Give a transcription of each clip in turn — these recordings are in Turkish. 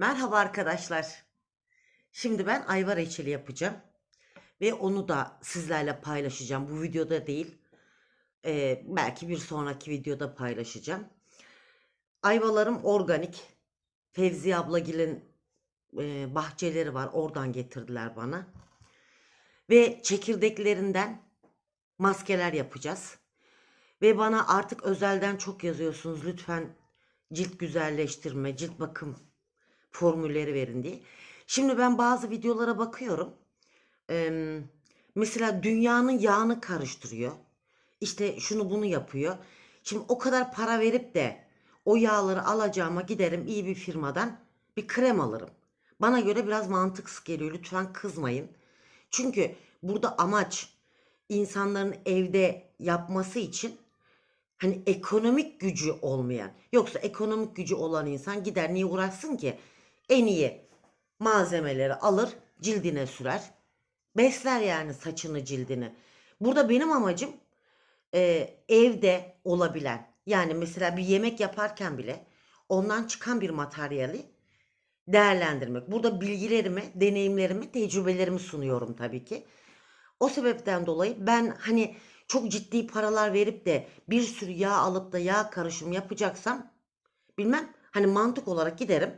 Merhaba arkadaşlar. Şimdi ben ayva reçeli yapacağım. Ve onu da sizlerle paylaşacağım. Bu videoda değil. Ee, belki bir sonraki videoda paylaşacağım. Ayvalarım organik. Fevzi ablagilin e, bahçeleri var. Oradan getirdiler bana. Ve çekirdeklerinden maskeler yapacağız. Ve bana artık özelden çok yazıyorsunuz. Lütfen cilt güzelleştirme, cilt bakım formülleri verin diye. Şimdi ben bazı videolara bakıyorum. Eee, mesela dünyanın yağını karıştırıyor. İşte şunu bunu yapıyor. Şimdi o kadar para verip de o yağları alacağıma giderim iyi bir firmadan bir krem alırım. Bana göre biraz mantıksız geliyor. Lütfen kızmayın. Çünkü burada amaç insanların evde yapması için hani ekonomik gücü olmayan yoksa ekonomik gücü olan insan gider niye uğraşsın ki en iyi malzemeleri alır cildine sürer. Besler yani saçını cildini. Burada benim amacım e, evde olabilen yani mesela bir yemek yaparken bile ondan çıkan bir materyali değerlendirmek. Burada bilgilerimi deneyimlerimi tecrübelerimi sunuyorum tabii ki. O sebepten dolayı ben hani çok ciddi paralar verip de bir sürü yağ alıp da yağ karışım yapacaksam bilmem hani mantık olarak giderim.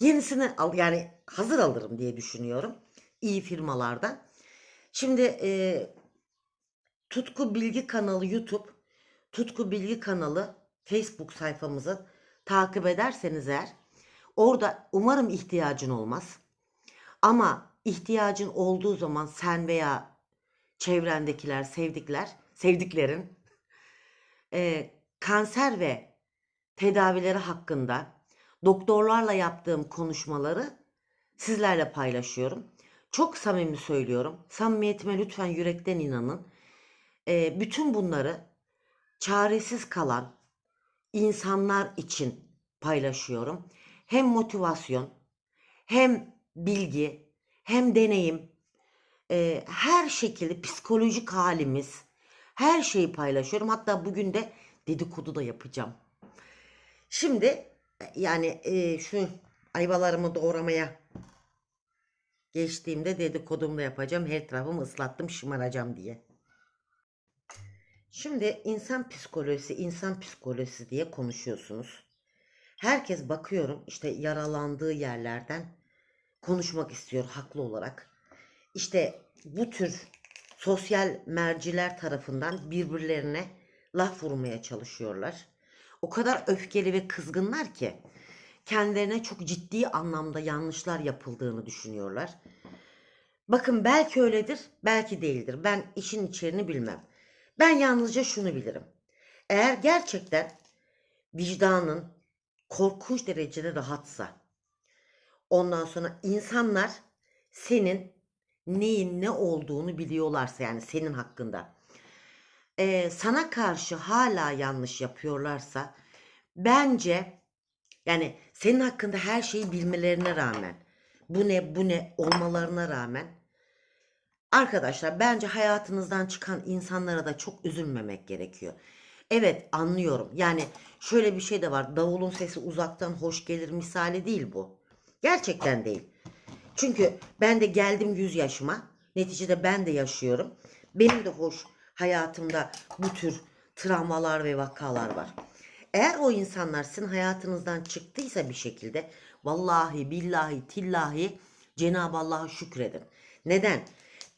Yenisini al yani hazır alırım diye düşünüyorum. iyi firmalardan. Şimdi e, Tutku Bilgi kanalı YouTube, Tutku Bilgi kanalı Facebook sayfamızı takip ederseniz eğer orada umarım ihtiyacın olmaz. Ama ihtiyacın olduğu zaman sen veya çevrendekiler, sevdikler, sevdiklerin e, kanser ve tedavileri hakkında doktorlarla yaptığım konuşmaları sizlerle paylaşıyorum. Çok samimi söylüyorum. Samimiyetime lütfen yürekten inanın. E, bütün bunları çaresiz kalan insanlar için paylaşıyorum. Hem motivasyon, hem bilgi, hem deneyim, e, her şekilde psikolojik halimiz, her şeyi paylaşıyorum. Hatta bugün de dedikodu da yapacağım. Şimdi yani e, şu ayvalarımı doğramaya geçtiğimde dedikodumu da yapacağım. Her tarafımı ıslattım şımaracağım diye. Şimdi insan psikolojisi, insan psikolojisi diye konuşuyorsunuz. Herkes bakıyorum işte yaralandığı yerlerden konuşmak istiyor haklı olarak. İşte bu tür sosyal merciler tarafından birbirlerine laf vurmaya çalışıyorlar. O kadar öfkeli ve kızgınlar ki kendilerine çok ciddi anlamda yanlışlar yapıldığını düşünüyorlar. Bakın belki öyledir, belki değildir. Ben işin içeriğini bilmem. Ben yalnızca şunu bilirim. Eğer gerçekten vicdanın korkunç derecede rahatsa, ondan sonra insanlar senin neyin ne olduğunu biliyorlarsa yani senin hakkında eee, sana karşı hala yanlış yapıyorlarsa bence yani senin hakkında her şeyi bilmelerine rağmen bu ne bu ne olmalarına rağmen arkadaşlar bence hayatınızdan çıkan insanlara da çok üzülmemek gerekiyor. Evet anlıyorum. Yani şöyle bir şey de var. Davulun sesi uzaktan hoş gelir misali değil bu. Gerçekten değil. Çünkü ben de geldim 100 yaşıma. Neticede ben de yaşıyorum. Benim de hoş hayatımda bu tür travmalar ve vakalar var. Eğer o insanlar sizin hayatınızdan çıktıysa bir şekilde vallahi billahi tillahi Cenab-ı Allah'a şükredin. Neden?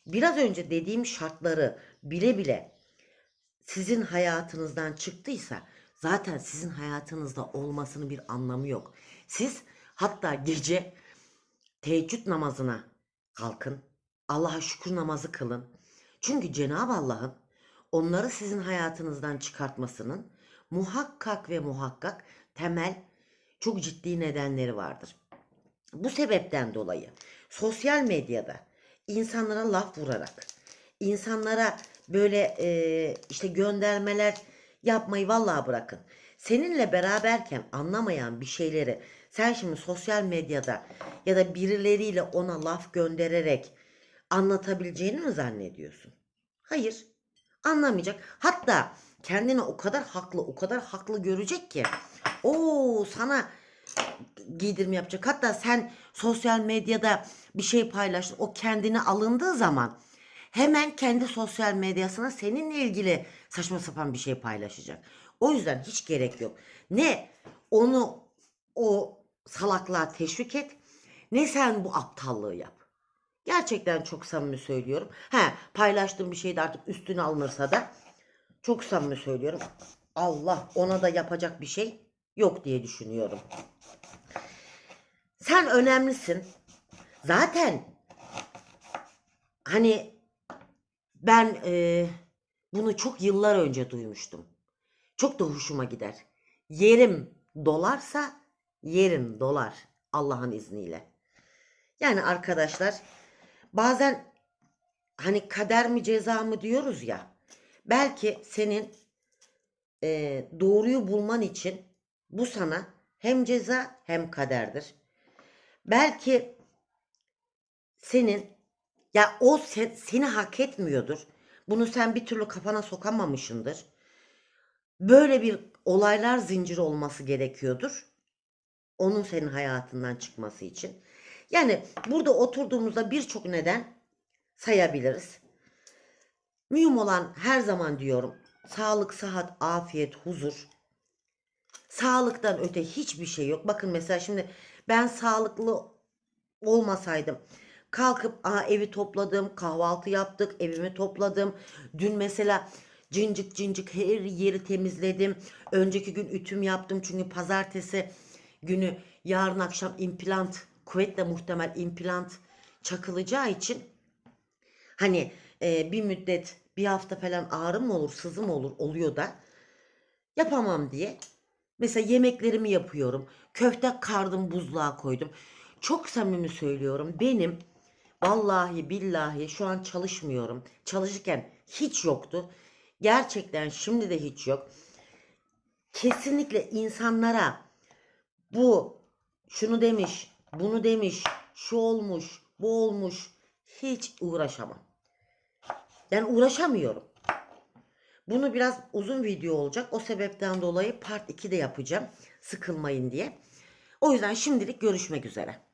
Biraz önce dediğim şartları bile bile sizin hayatınızdan çıktıysa zaten sizin hayatınızda olmasının bir anlamı yok. Siz hatta gece teheccüd namazına kalkın. Allah'a şükür namazı kılın. Çünkü Cenab-ı Allah'ın onları sizin hayatınızdan çıkartmasının muhakkak ve muhakkak temel çok ciddi nedenleri vardır. Bu sebepten dolayı sosyal medyada insanlara laf vurarak, insanlara böyle e, işte göndermeler yapmayı vallahi bırakın. Seninle beraberken anlamayan bir şeyleri sen şimdi sosyal medyada ya da birileriyle ona laf göndererek anlatabileceğini mi zannediyorsun? Hayır. Anlamayacak. Hatta kendini o kadar haklı, o kadar haklı görecek ki. Oo sana giydirme yapacak. Hatta sen sosyal medyada bir şey paylaştın. O kendine alındığı zaman hemen kendi sosyal medyasına seninle ilgili saçma sapan bir şey paylaşacak. O yüzden hiç gerek yok. Ne onu o salaklığa teşvik et ne sen bu aptallığı yap. Gerçekten çok samimi söylüyorum. He paylaştığım bir şey de artık üstüne alınırsa da çok samimi söylüyorum. Allah ona da yapacak bir şey yok diye düşünüyorum. Sen önemlisin. Zaten hani ben e, bunu çok yıllar önce duymuştum. Çok da hoşuma gider. Yerim dolarsa yerim dolar Allah'ın izniyle. Yani arkadaşlar bazen hani kader mi ceza mı diyoruz ya. Belki senin e, doğruyu bulman için bu sana hem ceza hem kaderdir. Belki senin ya o se- seni hak etmiyordur. Bunu sen bir türlü kafana sokamamışındır. Böyle bir olaylar zinciri olması gerekiyordur. Onun senin hayatından çıkması için. Yani burada oturduğumuzda birçok neden sayabiliriz. Mühim olan her zaman diyorum sağlık, sıhhat, afiyet, huzur. Sağlıktan öte hiçbir şey yok. Bakın mesela şimdi ben sağlıklı olmasaydım kalkıp Aa, evi topladım, kahvaltı yaptık, evimi topladım. Dün mesela cincik cincik her yeri temizledim. Önceki gün ütüm yaptım çünkü pazartesi günü yarın akşam implant kuvvetle muhtemel implant çakılacağı için hani e, bir müddet bir hafta falan ağrım olur sızım olur oluyor da yapamam diye. Mesela yemeklerimi yapıyorum. Köfte kardım buzluğa koydum. Çok samimi söylüyorum. Benim vallahi billahi şu an çalışmıyorum. Çalışırken hiç yoktu. Gerçekten şimdi de hiç yok. Kesinlikle insanlara bu şunu demiş, bunu demiş, şu olmuş, bu olmuş hiç uğraşamam. Yani uğraşamıyorum. Bunu biraz uzun video olacak. O sebepten dolayı part 2 de yapacağım. Sıkılmayın diye. O yüzden şimdilik görüşmek üzere.